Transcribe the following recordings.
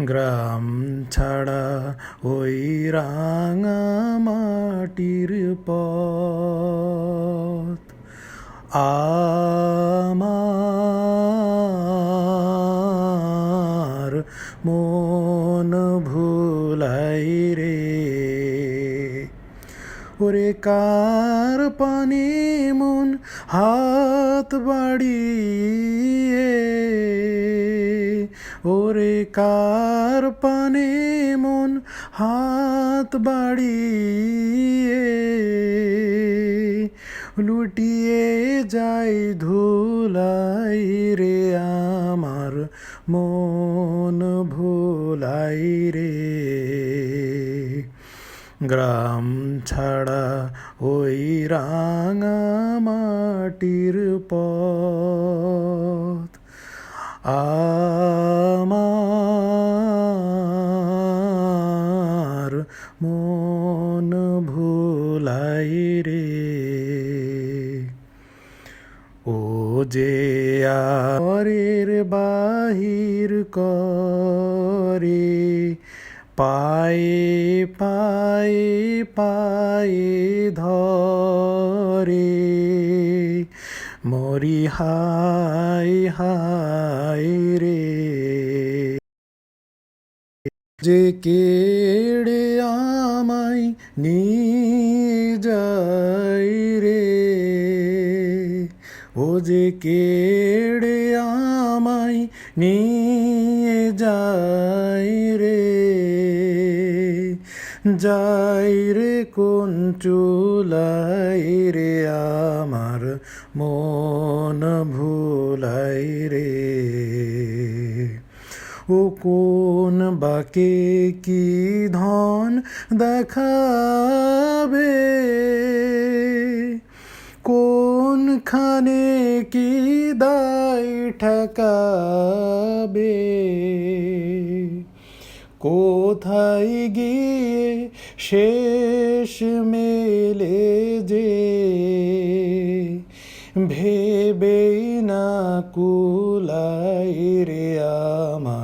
গ্রাম ছাড়া ওই রাঙা মাটির পথ আমার মন ভুলাই রে ওরে কার পানে মন হাত বাড়িয়ে ওরে কার পানে মন হাত বাড়িয়ে? লুটিয়ে যাই ধুলাই রে আমার মন, ভুলাই রে। গ্রাম ছাড়া ওই রাঙা মাটির পথ। আমার মন ভুলাই রে। ও যে আরের বাহির করে, পায়ে পায়ে পায়ে ধরে। মরি হাই হাই রে। যে কেড়ে আমায় নিয়ে যাই রে। ও যে কেড়ে আমায় নিয়ে যাই রে। যাই রে কোন চুলাই রে আমার মন ভুলাই রে। ও কোন বাকে কি ধন দেখাবে? কোনখানে কি দায় ঠেকাবে? কোথায় গিয়ে শেষ মেলে যে? ভেবেই না কুলাই রে আমার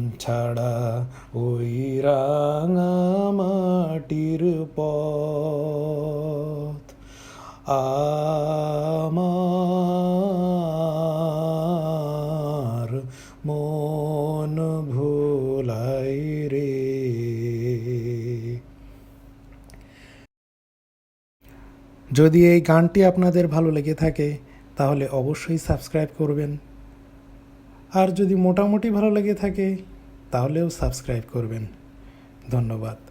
ছাড়া ওই রাঙা মাটির পথ আমার মন ভুলাই রে যদি এই গানটি আপনাদের ভালো লেগে থাকে, তাহলে অবশ্যই সাবস্ক্রাইব করবেন। আর যদি মোটামুটি ভালো লেগে থাকে তাহলেও সাবস্ক্রাইব করবেন। ধন্যবাদ।